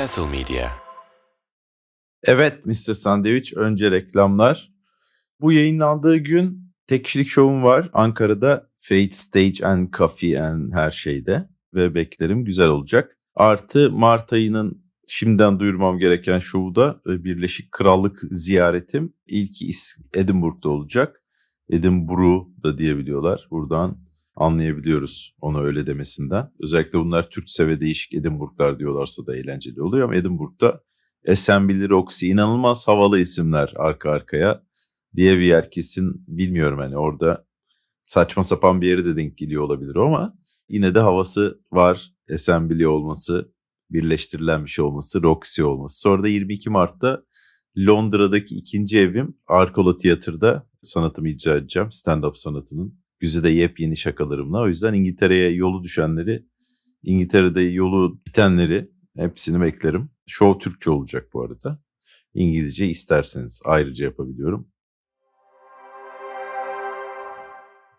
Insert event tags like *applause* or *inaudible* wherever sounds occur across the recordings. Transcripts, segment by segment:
Castle Media. Evet Mr. Sandwich önce reklamlar. Bu yayınlandığı gün tek kişilik şovum var Ankara'da Fate Stage and Coffee and her şeyde ve beklerim güzel olacak. Artı Mart ayının şimdiden duyurmam gereken şovu da e, Birleşik Krallık ziyaretim ilk is Edinburgh'da olacak. Edinburgh da diyebiliyorlar. Buradan anlayabiliyoruz onu öyle demesinden. Özellikle bunlar Türkse ve değişik Edinburgh'lar diyorlarsa da eğlenceli oluyor ama Edinburgh'da Assembly Roxy inanılmaz havalı isimler arka arkaya diye bir yer kesin bilmiyorum hani orada saçma sapan bir yere de denk geliyor olabilir ama yine de havası var. Assembly olması, birleştirilen bir şey olması, Roxy olması. Sonra da 22 Mart'ta Londra'daki ikinci evim Arkola Tiyatro'da sanatımı icra edeceğim. Stand-up sanatının. Güzide yepyeni şakalarımla. O yüzden İngiltere'ye yolu düşenleri, İngiltere'de yolu bitenleri hepsini beklerim. Show Türkçe olacak bu arada. İngilizce isterseniz ayrıca yapabiliyorum.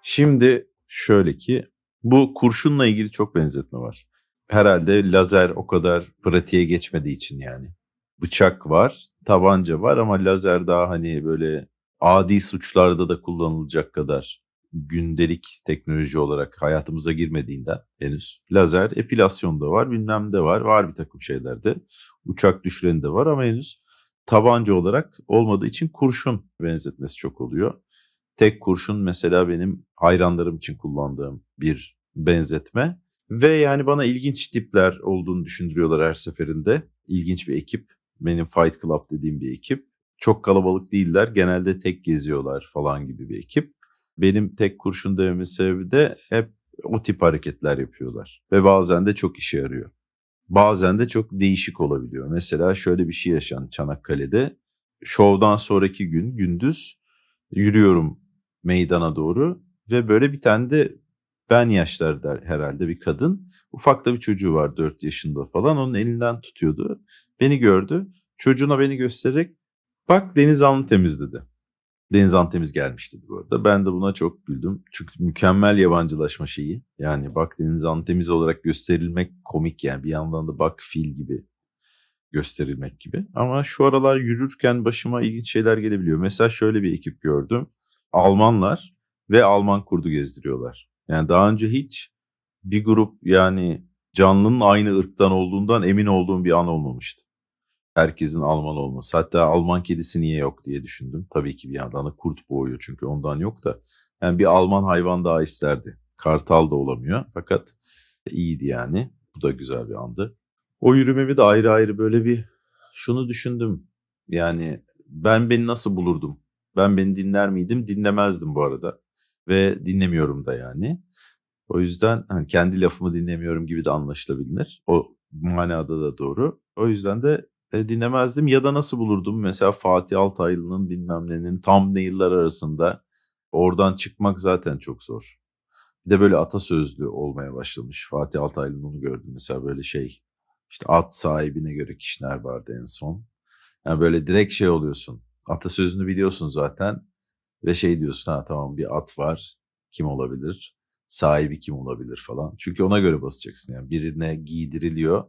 Şimdi şöyle ki bu kurşunla ilgili çok benzetme var. Herhalde lazer o kadar pratiğe geçmediği için yani. Bıçak var, tabanca var ama lazer daha hani böyle adi suçlarda da kullanılacak kadar gündelik teknoloji olarak hayatımıza girmediğinden henüz. Lazer epilasyon da var, bilmem de var, var bir takım şeylerde. Uçak düşüreni de var ama henüz tabanca olarak olmadığı için kurşun benzetmesi çok oluyor. Tek kurşun mesela benim hayranlarım için kullandığım bir benzetme. Ve yani bana ilginç tipler olduğunu düşündürüyorlar her seferinde. İlginç bir ekip. Benim Fight Club dediğim bir ekip. Çok kalabalık değiller. Genelde tek geziyorlar falan gibi bir ekip. Benim tek kurşun dememin sebebi de hep o tip hareketler yapıyorlar. Ve bazen de çok işe yarıyor. Bazen de çok değişik olabiliyor. Mesela şöyle bir şey yaşandı Çanakkale'de. Şovdan sonraki gün gündüz yürüyorum meydana doğru ve böyle bir tane de ben yaşlarda herhalde bir kadın. Ufak da bir çocuğu var 4 yaşında falan. Onun elinden tutuyordu. Beni gördü. Çocuğuna beni göstererek bak deniz alnı temizledi. Deniz alnı temiz gelmiş dedi bu arada. Ben de buna çok güldüm. Çünkü mükemmel yabancılaşma şeyi. Yani bak deniz alnı temiz olarak gösterilmek komik yani. Bir yandan da bak fil gibi gösterilmek gibi. Ama şu aralar yürürken başıma ilginç şeyler gelebiliyor. Mesela şöyle bir ekip gördüm. Almanlar ve Alman kurdu gezdiriyorlar. Yani daha önce hiç bir grup yani canlının aynı ırktan olduğundan emin olduğum bir an olmamıştı. Herkesin Alman olması. Hatta Alman kedisi niye yok diye düşündüm. Tabii ki bir yandan da kurt boğuyor çünkü ondan yok da. Yani bir Alman hayvan daha isterdi. Kartal da olamıyor fakat iyiydi yani. Bu da güzel bir andı. O yürümemi de ayrı ayrı böyle bir şunu düşündüm. Yani ben beni nasıl bulurdum? Ben beni dinler miydim? Dinlemezdim bu arada. Ve dinlemiyorum da yani. O yüzden hani kendi lafımı dinlemiyorum gibi de anlaşılabilir. O manada da doğru. O yüzden de e, dinlemezdim ya da nasıl bulurdum? Mesela Fatih Altaylı'nın bilmem nenin tam yıllar arasında oradan çıkmak zaten çok zor. Bir de böyle atasözlü olmaya başlamış. Fatih Altaylı'nın onu gördüm mesela böyle şey. İşte at sahibine göre kişiler vardı en son. Yani böyle direkt şey oluyorsun. Atasözünü biliyorsun zaten. Ve şey diyorsun ha tamam bir at var. Kim olabilir? Sahibi kim olabilir falan. Çünkü ona göre basacaksın. Yani birine giydiriliyor.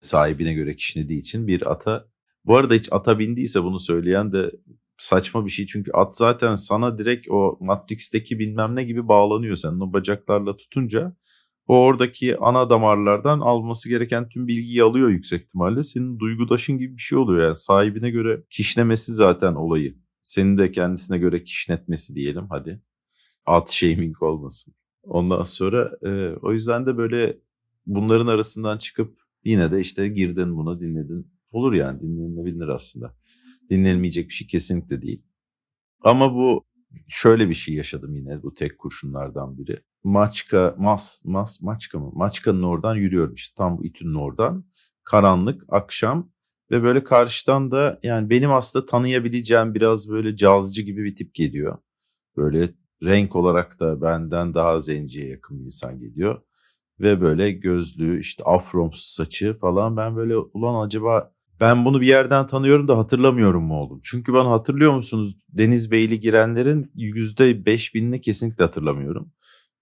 Sahibine göre kişnediği için bir ata. Bu arada hiç ata bindiyse bunu söyleyen de saçma bir şey. Çünkü at zaten sana direkt o Matrix'teki bilmem ne gibi bağlanıyor. Sen o bacaklarla tutunca o oradaki ana damarlardan alması gereken tüm bilgiyi alıyor yüksek ihtimalle. Senin duygudaşın gibi bir şey oluyor yani sahibine göre kişnemesi zaten olayı. Senin de kendisine göre kişnetmesi diyelim hadi. At shaming olmasın. Ondan sonra e, o yüzden de böyle bunların arasından çıkıp yine de işte girdin buna dinledin. Olur yani dinlenilebilir aslında. Dinlenilmeyecek bir şey kesinlikle değil. Ama bu şöyle bir şey yaşadım yine bu tek kurşunlardan biri. Maçka, Mas, Mas, Maçka mı? Maçka'nın oradan yürüyorum işte tam bu İTÜ'nün oradan. Karanlık, akşam ve böyle karşıdan da yani benim aslında tanıyabileceğim biraz böyle cazcı gibi bir tip geliyor. Böyle renk olarak da benden daha zenciye yakın bir insan geliyor. Ve böyle gözlüğü işte afromsu saçı falan ben böyle ulan acaba ben bunu bir yerden tanıyorum da hatırlamıyorum mu oğlum? Çünkü ben hatırlıyor musunuz Deniz Beyli girenlerin %5000'ini kesinlikle hatırlamıyorum.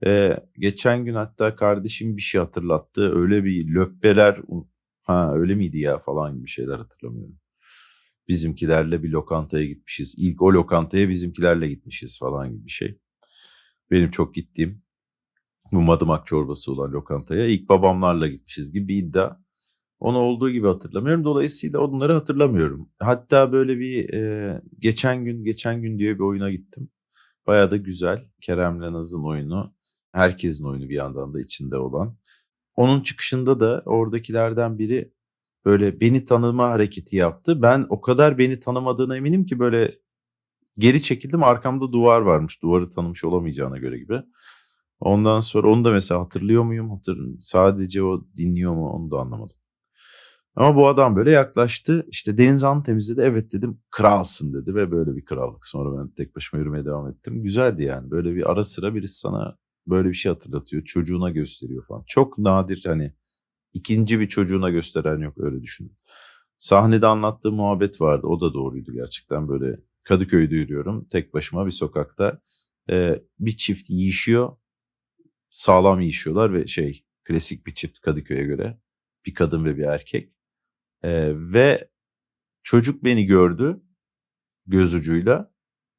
Ee, geçen gün hatta kardeşim bir şey hatırlattı. Öyle bir löppeler Ha öyle miydi ya falan gibi şeyler hatırlamıyorum. Bizimkilerle bir lokantaya gitmişiz. İlk o lokantaya bizimkilerle gitmişiz falan gibi bir şey. Benim çok gittiğim bu madımak çorbası olan lokantaya ilk babamlarla gitmişiz gibi bir iddia. Onu olduğu gibi hatırlamıyorum. Dolayısıyla onları hatırlamıyorum. Hatta böyle bir e, geçen gün geçen gün diye bir oyuna gittim. Bayağı da güzel. Kerem'le Naz'ın oyunu. Herkesin oyunu bir yandan da içinde olan. Onun çıkışında da oradakilerden biri böyle beni tanıma hareketi yaptı. Ben o kadar beni tanımadığına eminim ki böyle geri çekildim arkamda duvar varmış. Duvarı tanımış olamayacağına göre gibi. Ondan sonra onu da mesela hatırlıyor muyum? Hatır, sadece o dinliyor mu onu da anlamadım. Ama bu adam böyle yaklaştı. İşte Deniz Han temizledi. Evet dedim kralsın dedi ve böyle bir krallık. Sonra ben tek başıma yürümeye devam ettim. Güzeldi yani. Böyle bir ara sıra birisi sana böyle bir şey hatırlatıyor. Çocuğuna gösteriyor falan. Çok nadir hani ikinci bir çocuğuna gösteren yok öyle düşünün. Sahnede anlattığı muhabbet vardı. O da doğruydu gerçekten. Böyle Kadıköy'de yürüyorum. Tek başıma bir sokakta. Ee, bir çift yiyişiyor. Sağlam yiyişiyorlar ve şey klasik bir çift Kadıköy'e göre. Bir kadın ve bir erkek. Ee, ve çocuk beni gördü göz ucuyla.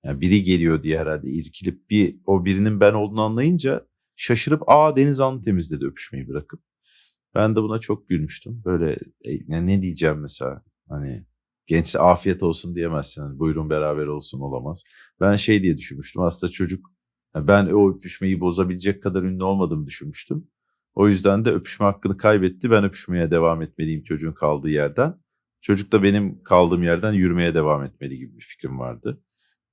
Yani biri geliyor diye herhalde irkilip bir o birinin ben olduğunu anlayınca şaşırıp aa Deniz Hanım temizledi öpüşmeyi bırakıp. Ben de buna çok gülmüştüm. Böyle yani ne diyeceğim mesela hani genç afiyet olsun diyemezsin. Hani buyurun beraber olsun olamaz. Ben şey diye düşünmüştüm aslında çocuk ben o öpüşmeyi bozabilecek kadar ünlü olmadığımı düşünmüştüm. O yüzden de öpüşme hakkını kaybetti. Ben öpüşmeye devam etmeliyim çocuğun kaldığı yerden. Çocuk da benim kaldığım yerden yürümeye devam etmeli gibi bir fikrim vardı.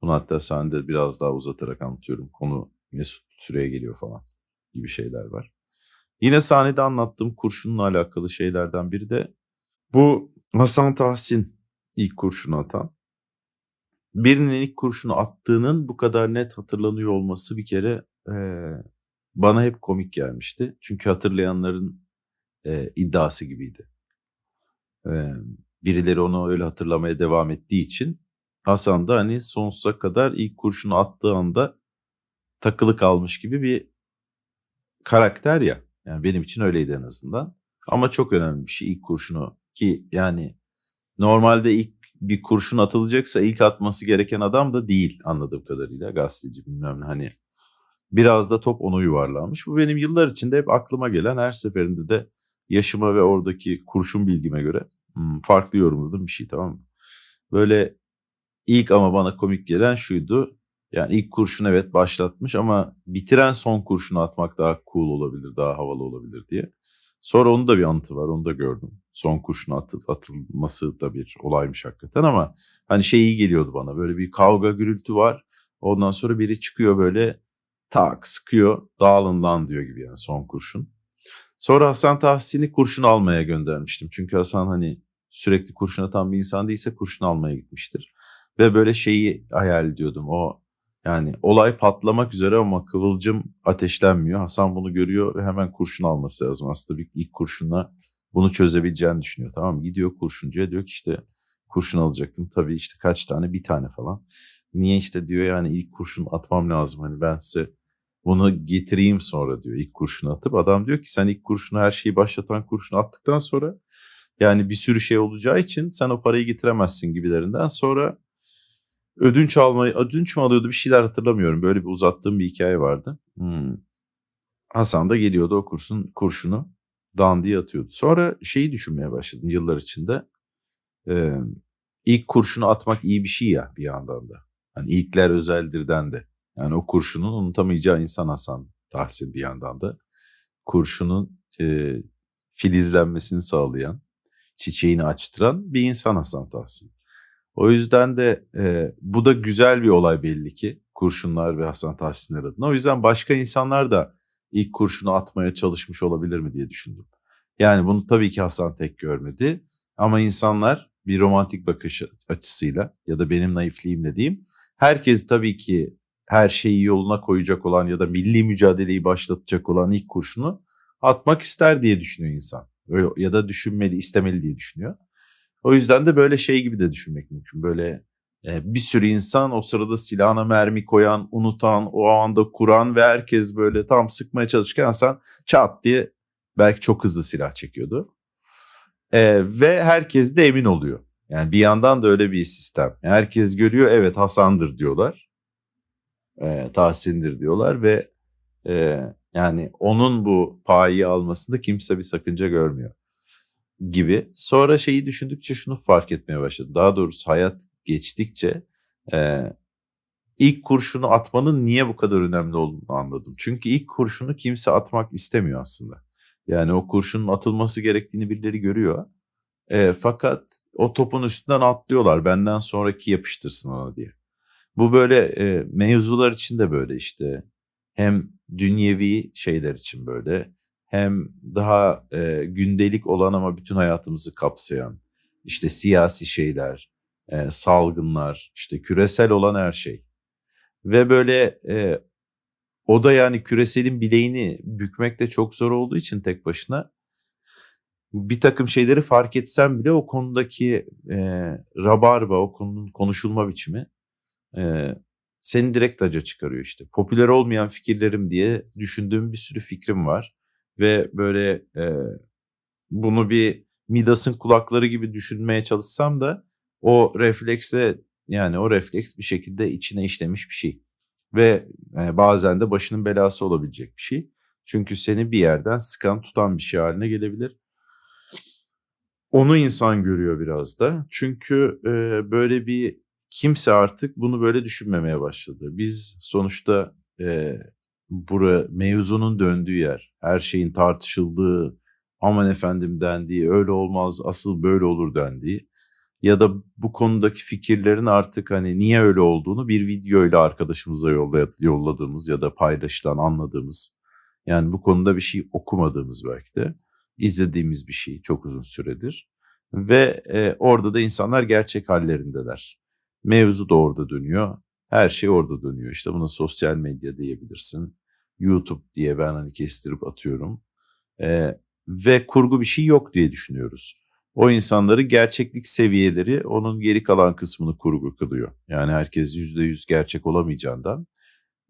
Bunu hatta sahnede biraz daha uzatarak anlatıyorum. Konu Mesut süreye geliyor falan gibi şeyler var. Yine sahnede anlattığım kurşunla alakalı şeylerden biri de bu Hasan Tahsin ilk kurşunu atan. Birinin ilk kurşunu attığının bu kadar net hatırlanıyor olması bir kere e, bana hep komik gelmişti. Çünkü hatırlayanların e, iddiası gibiydi. E, birileri onu öyle hatırlamaya devam ettiği için Hasan da hani sonsuza kadar ilk kurşunu attığı anda takılı kalmış gibi bir karakter ya. Yani benim için öyleydi en azından. Ama çok önemli bir şey ilk kurşunu ki yani normalde ilk bir kurşun atılacaksa ilk atması gereken adam da değil anladığım kadarıyla gazeteci bilmem ne hani biraz da top onu yuvarlamış. Bu benim yıllar içinde hep aklıma gelen her seferinde de yaşıma ve oradaki kurşun bilgime göre hmm, farklı yorumladığım bir şey tamam mı? Böyle ilk ama bana komik gelen şuydu. Yani ilk kurşun evet başlatmış ama bitiren son kurşunu atmak daha cool olabilir, daha havalı olabilir diye. Sonra onun da bir anıtı var, onu da gördüm. Son kurşun atıl, atılması da bir olaymış hakikaten ama hani şey iyi geliyordu bana. Böyle bir kavga, gürültü var. Ondan sonra biri çıkıyor böyle tak sıkıyor, dağılın lan diyor gibi yani son kurşun. Sonra Hasan Tahsin'i kurşun almaya göndermiştim. Çünkü Hasan hani sürekli kurşun atan bir insan değilse kurşun almaya gitmiştir. Ve böyle şeyi hayal ediyordum. O yani olay patlamak üzere ama kıvılcım ateşlenmiyor. Hasan bunu görüyor ve hemen kurşun alması lazım. Aslında bir ilk kurşunla bunu çözebileceğini düşünüyor. Tamam? Gidiyor kurşuncuya diyor ki işte kurşun alacaktım. Tabii işte kaç tane? Bir tane falan. Niye işte diyor yani ilk kurşun atmam lazım. Hani ben size bunu getireyim sonra diyor ilk kurşunu atıp. Adam diyor ki sen ilk kurşunu her şeyi başlatan kurşunu attıktan sonra yani bir sürü şey olacağı için sen o parayı getiremezsin gibilerinden. Sonra ödünç almayı, ödünç mü alıyordu bir şeyler hatırlamıyorum. Böyle bir uzattığım bir hikaye vardı. Hmm. Hasan da geliyordu o kursun kurşunu dandiye atıyordu. Sonra şeyi düşünmeye başladım yıllar içinde. Ee, ilk kurşunu atmak iyi bir şey ya bir yandan da. Hani ilkler özeldirden de. Yani o kurşunun unutamayacağı insan Hasan Tahsin bir yandan da. Kurşunun e, filizlenmesini sağlayan, çiçeğini açtıran bir insan Hasan Tahsin. O yüzden de e, bu da güzel bir olay belli ki kurşunlar ve Hasan Tahsinler adına. O yüzden başka insanlar da ilk kurşunu atmaya çalışmış olabilir mi diye düşündüm. Yani bunu tabii ki Hasan tek görmedi ama insanlar bir romantik bakış açısıyla ya da benim naifliğimle diyeyim herkes tabii ki her şeyi yoluna koyacak olan ya da milli mücadeleyi başlatacak olan ilk kurşunu atmak ister diye düşünüyor insan. Öyle, ya da düşünmeli, istemeli diye düşünüyor. O yüzden de böyle şey gibi de düşünmek mümkün. Böyle bir sürü insan o sırada silahına mermi koyan, unutan, o anda kuran ve herkes böyle tam sıkmaya çalışırken sen çat diye belki çok hızlı silah çekiyordu. Ee, ve herkes de emin oluyor. Yani bir yandan da öyle bir sistem. Herkes görüyor evet Hasan'dır diyorlar. Ee, Tahsin'dir diyorlar ve e, yani onun bu payı almasında kimse bir sakınca görmüyor gibi. Sonra şeyi düşündükçe şunu fark etmeye başladım. Daha doğrusu hayat geçtikçe e, ilk kurşunu atmanın niye bu kadar önemli olduğunu anladım. Çünkü ilk kurşunu kimse atmak istemiyor aslında. Yani o kurşunun atılması gerektiğini birileri görüyor. E, fakat o topun üstünden atlıyorlar benden sonraki yapıştırsın ona diye. Bu böyle e, mevzular için de böyle işte hem dünyevi şeyler için böyle hem daha e, gündelik olan ama bütün hayatımızı kapsayan işte siyasi şeyler, e, salgınlar, işte küresel olan her şey. Ve böyle e, o da yani küreselin bileğini bükmek de çok zor olduğu için tek başına bir takım şeyleri fark etsem bile o konudaki e, rabarba, o konunun konuşulma biçimi e, seni direkt acı çıkarıyor işte. Popüler olmayan fikirlerim diye düşündüğüm bir sürü fikrim var. Ve böyle e, bunu bir Midas'ın kulakları gibi düşünmeye çalışsam da o reflekse yani o refleks bir şekilde içine işlemiş bir şey. Ve e, bazen de başının belası olabilecek bir şey. Çünkü seni bir yerden sıkan tutan bir şey haline gelebilir. Onu insan görüyor biraz da. Çünkü e, böyle bir kimse artık bunu böyle düşünmemeye başladı. Biz sonuçta e, bura mevzunun döndüğü yer, her şeyin tartışıldığı, aman efendim dendiği, öyle olmaz, asıl böyle olur dendiği ya da bu konudaki fikirlerin artık hani niye öyle olduğunu bir video ile arkadaşımıza yolladığımız ya da paylaşılan anladığımız yani bu konuda bir şey okumadığımız belki de izlediğimiz bir şey çok uzun süredir ve e, orada da insanlar gerçek hallerindeler. Mevzu da orada dönüyor. Her şey orada dönüyor. İşte buna sosyal medya diyebilirsin. YouTube diye ben hani kestirip atıyorum. E, ve kurgu bir şey yok diye düşünüyoruz. O insanları gerçeklik seviyeleri onun geri kalan kısmını kurgu kılıyor. Yani herkes yüzde yüz gerçek olamayacağından.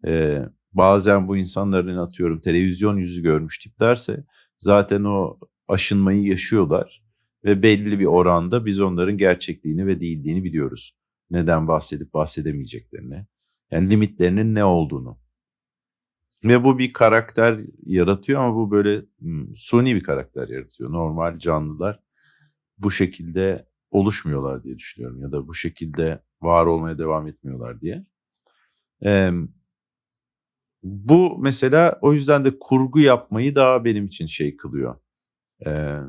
E, bazen bu insanların atıyorum televizyon yüzü görmüş tiplerse zaten o aşınmayı yaşıyorlar ve belli bir oranda biz onların gerçekliğini ve değildiğini biliyoruz. Neden bahsedip bahsedemeyeceklerini. Yani limitlerinin ne olduğunu. Ve bu bir karakter yaratıyor ama bu böyle hmm, suni bir karakter yaratıyor. Normal canlılar bu şekilde oluşmuyorlar diye düşünüyorum ya da bu şekilde var olmaya devam etmiyorlar diye. Ee, bu mesela o yüzden de kurgu yapmayı daha benim için şey kılıyor. Ee,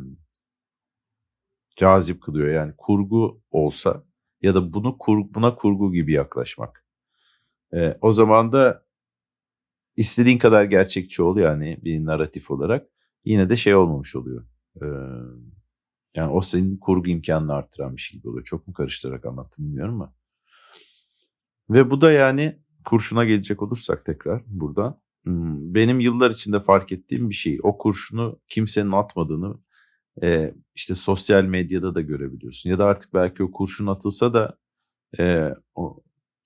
cazip kılıyor yani kurgu olsa ya da bunu kur, buna kurgu gibi yaklaşmak. Ee, o zaman da istediğin kadar gerçekçi ol yani bir narratif olarak yine de şey olmamış oluyor. Ee, yani o senin kurgu imkanını arttıran bir şey gibi oluyor. Çok mu karıştırarak anlattım bilmiyorum ama. Ve bu da yani kurşuna gelecek olursak tekrar burada. Benim yıllar içinde fark ettiğim bir şey. O kurşunu kimsenin atmadığını e, işte sosyal medyada da görebiliyorsun. Ya da artık belki o kurşun atılsa da e,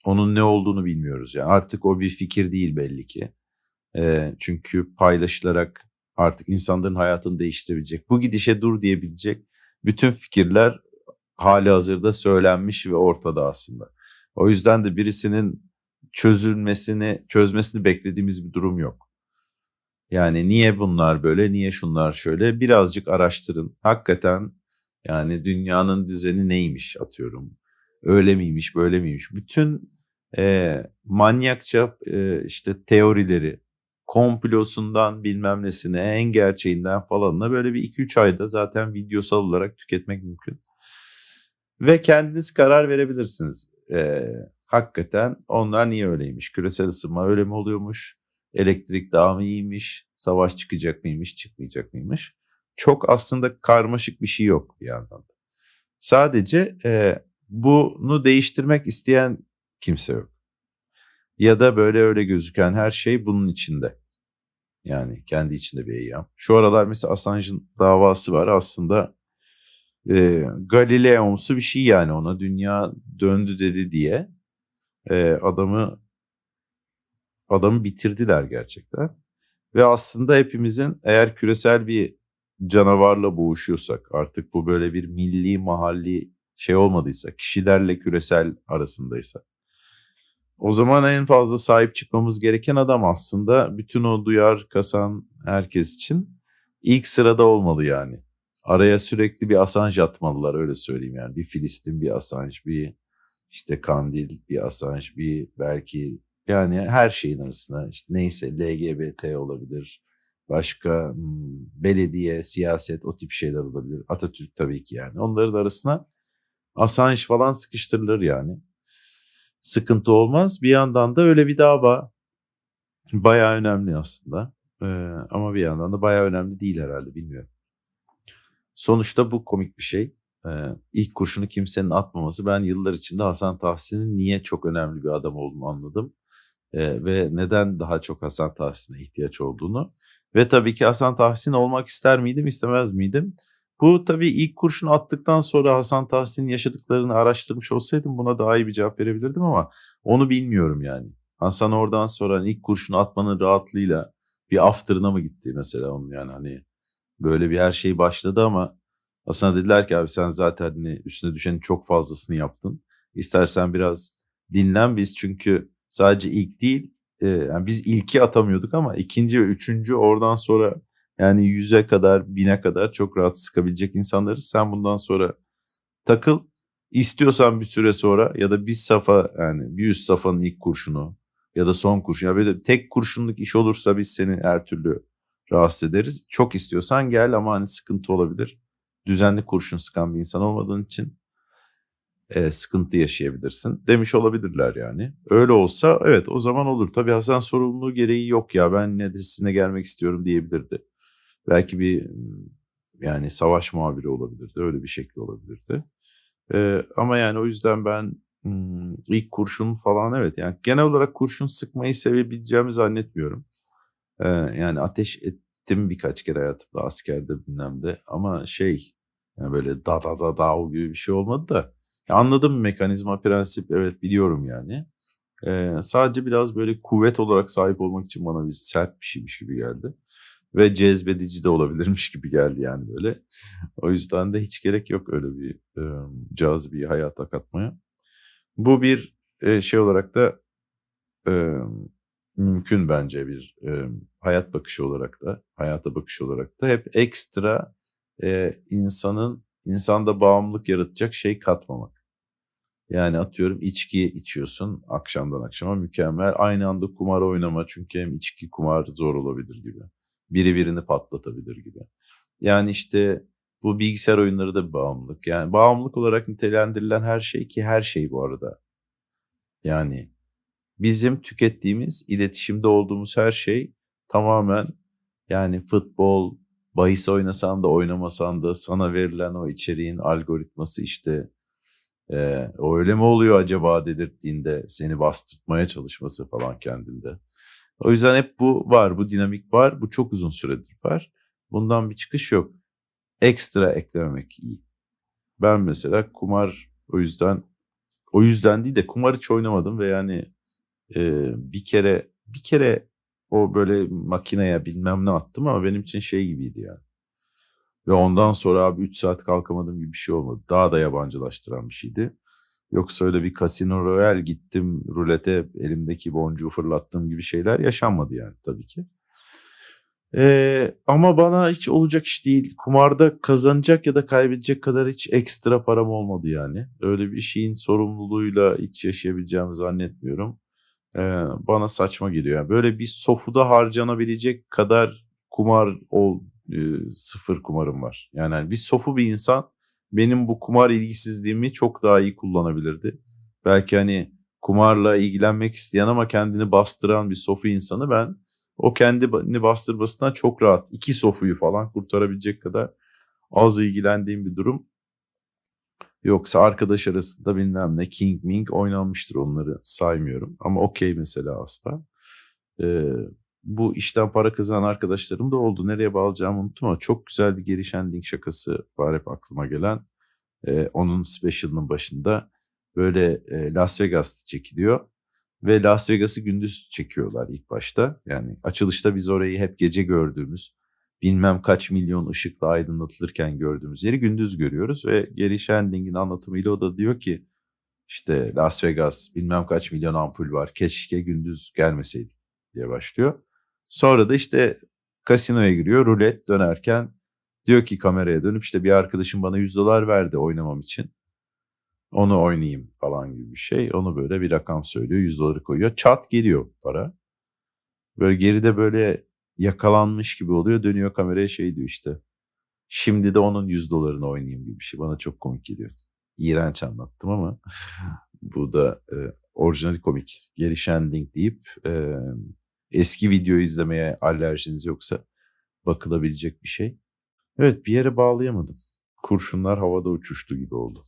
onun ne olduğunu bilmiyoruz. Yani artık o bir fikir değil belli ki. E, çünkü paylaşılarak artık insanların hayatını değiştirebilecek, bu gidişe dur diyebilecek bütün fikirler hali hazırda söylenmiş ve ortada aslında. O yüzden de birisinin çözülmesini, çözmesini beklediğimiz bir durum yok. Yani niye bunlar böyle, niye şunlar şöyle birazcık araştırın. Hakikaten yani dünyanın düzeni neymiş atıyorum. Öyle miymiş, böyle miymiş? Bütün e, manyakça e, işte teorileri, komplosundan bilmem nesine, en gerçeğinden falanına böyle bir 2-3 ayda zaten videosal olarak tüketmek mümkün. Ve kendiniz karar verebilirsiniz. Ee, hakikaten onlar niye öyleymiş? Küresel ısınma öyle mi oluyormuş? Elektrik daha mı iyiymiş? Savaş çıkacak mıymış, çıkmayacak mıymış? Çok aslında karmaşık bir şey yok bir yandan da. Sadece e, bunu değiştirmek isteyen kimse yok. Ya da böyle öyle gözüken her şey bunun içinde. Yani kendi içinde bir eyyam. Şu aralar mesela Assange'ın davası var. Aslında e, Galileomsu bir şey yani ona dünya döndü dedi diye e, adamı adamı bitirdiler gerçekten. Ve aslında hepimizin eğer küresel bir canavarla boğuşuyorsak, artık bu böyle bir milli mahalli şey olmadıysa, kişilerle küresel arasındaysa. O zaman en fazla sahip çıkmamız gereken adam aslında bütün o duyar kasan herkes için ilk sırada olmalı yani. Araya sürekli bir Assange atmalılar öyle söyleyeyim yani. Bir Filistin, bir Assange, bir işte Kandil, bir Assange, bir belki yani her şeyin arasına işte neyse LGBT olabilir. Başka hmm, belediye, siyaset o tip şeyler olabilir. Atatürk tabii ki yani. Onların arasına Assange falan sıkıştırılır yani. Sıkıntı olmaz. Bir yandan da öyle bir dava bayağı önemli aslında. Ee, ama bir yandan da bayağı önemli değil herhalde bilmiyorum. Sonuçta bu komik bir şey. Ee, ilk kurşunu kimsenin atmaması. Ben yıllar içinde Hasan Tahsin'in niye çok önemli bir adam olduğunu anladım. Ee, ve neden daha çok Hasan Tahsin'e ihtiyaç olduğunu. Ve tabii ki Hasan Tahsin olmak ister miydim istemez miydim? Bu tabii ilk kurşunu attıktan sonra Hasan Tahsin'in yaşadıklarını araştırmış olsaydım buna daha iyi bir cevap verebilirdim ama onu bilmiyorum yani. Hasan oradan sonra hani ilk kurşunu atmanın rahatlığıyla bir after'ına mı gitti mesela onun yani hani böyle bir her şey başladı ama Hasan'a dediler ki abi sen zaten hani üstüne düşenin çok fazlasını yaptın. İstersen biraz dinlen biz çünkü sadece ilk değil e, yani biz ilki atamıyorduk ama ikinci ve üçüncü oradan sonra yani yüze kadar bine kadar çok rahat sıkabilecek insanları sen bundan sonra takıl istiyorsan bir süre sonra ya da bir safa yani bir yüz safanın ilk kurşunu ya da son kurşun ya böyle tek kurşunluk iş olursa biz seni her türlü rahatsız ederiz. Çok istiyorsan gel ama hani sıkıntı olabilir. Düzenli kurşun sıkan bir insan olmadığın için e, sıkıntı yaşayabilirsin demiş olabilirler yani. Öyle olsa evet o zaman olur. Tabii Hasan sorumluluğu gereği yok ya ben ne dizisine gelmek istiyorum diyebilirdi. Belki bir yani savaş muhabiri olabilirdi. Öyle bir şekli olabilirdi. E, ama yani o yüzden ben ilk kurşun falan evet yani genel olarak kurşun sıkmayı sevebileceğimi zannetmiyorum. E, yani ateş ettim birkaç kere hayatımda askerde bilmem de ama şey yani böyle da da da da o gibi bir şey olmadı da ya anladım mekanizma prensip evet biliyorum yani. Ee, sadece biraz böyle kuvvet olarak sahip olmak için bana bir sert bir şeymiş gibi geldi. Ve cezbedici de olabilirmiş gibi geldi yani böyle. O yüzden de hiç gerek yok öyle bir e, cazibeyi hayata katmaya. Bu bir e, şey olarak da e, mümkün bence bir e, hayat bakışı olarak da, hayata bakış olarak da hep ekstra e, insanın insanda bağımlılık yaratacak şey katmamak. Yani atıyorum içki içiyorsun akşamdan akşama mükemmel. Aynı anda kumar oynama çünkü hem içki kumar zor olabilir gibi. Biri birini patlatabilir gibi. Yani işte bu bilgisayar oyunları da bir bağımlılık. Yani bağımlılık olarak nitelendirilen her şey ki her şey bu arada. Yani bizim tükettiğimiz, iletişimde olduğumuz her şey tamamen yani futbol, bahis oynasan da oynamasan da sana verilen o içeriğin algoritması işte e, öyle mi oluyor acaba dedirttiğinde seni bastırmaya çalışması falan kendinde. O yüzden hep bu var, bu dinamik var, bu çok uzun süredir var. Bundan bir çıkış yok. Ekstra eklememek iyi. Ben mesela kumar o yüzden o yüzden değil de kumar hiç oynamadım ve yani e, bir kere bir kere o böyle makineye bilmem ne attım ama benim için şey gibiydi yani. Ve ondan sonra abi 3 saat kalkamadım gibi bir şey olmadı. Daha da yabancılaştıran bir şeydi. Yoksa öyle bir Casino Royale gittim rulete elimdeki boncuğu fırlattığım gibi şeyler yaşanmadı yani tabii ki. Ee, ama bana hiç olacak iş değil. Kumarda kazanacak ya da kaybedecek kadar hiç ekstra param olmadı yani. Öyle bir şeyin sorumluluğuyla hiç yaşayabileceğimi zannetmiyorum. Ee, bana saçma geliyor. Yani böyle bir sofuda harcanabilecek kadar kumar ol, e, sıfır kumarım var. Yani hani bir sofu bir insan benim bu kumar ilgisizliğimi çok daha iyi kullanabilirdi. Belki hani kumarla ilgilenmek isteyen ama kendini bastıran bir sofu insanı ben o kendini bastırmasından çok rahat iki sofuyu falan kurtarabilecek kadar az ilgilendiğim bir durum. Yoksa arkadaş arasında bilmem ne King Ming oynanmıştır onları saymıyorum. Ama okey mesela asla. Ee, bu işten para kazanan arkadaşlarım da oldu. Nereye bağlayacağımı unuttum ama çok güzel bir geri şending şakası var hep aklıma gelen. Ee, onun special'ının başında böyle e, Las Vegas çekiliyor. Ve Las Vegas'ı gündüz çekiyorlar ilk başta. Yani açılışta biz orayı hep gece gördüğümüz bilmem kaç milyon ışıkla aydınlatılırken gördüğümüz yeri gündüz görüyoruz ve Gary Shandling'in anlatımıyla o da diyor ki işte Las Vegas bilmem kaç milyon ampul var keşke gündüz gelmeseydi diye başlıyor. Sonra da işte kasinoya giriyor rulet dönerken diyor ki kameraya dönüp işte bir arkadaşım bana 100 dolar verdi oynamam için. Onu oynayayım falan gibi bir şey. Onu böyle bir rakam söylüyor 100 doları koyuyor çat geliyor para. Böyle geride böyle yakalanmış gibi oluyor dönüyor kameraya şey diyor işte. Şimdi de onun 100 dolarını oynayayım gibi bir şey. Bana çok komik geliyor. İğrenç anlattım ama *laughs* bu da e, orijinali komik. Geri Shandling deyip e, eski video izlemeye alerjiniz yoksa bakılabilecek bir şey. Evet bir yere bağlayamadım. Kurşunlar havada uçuştu gibi oldu.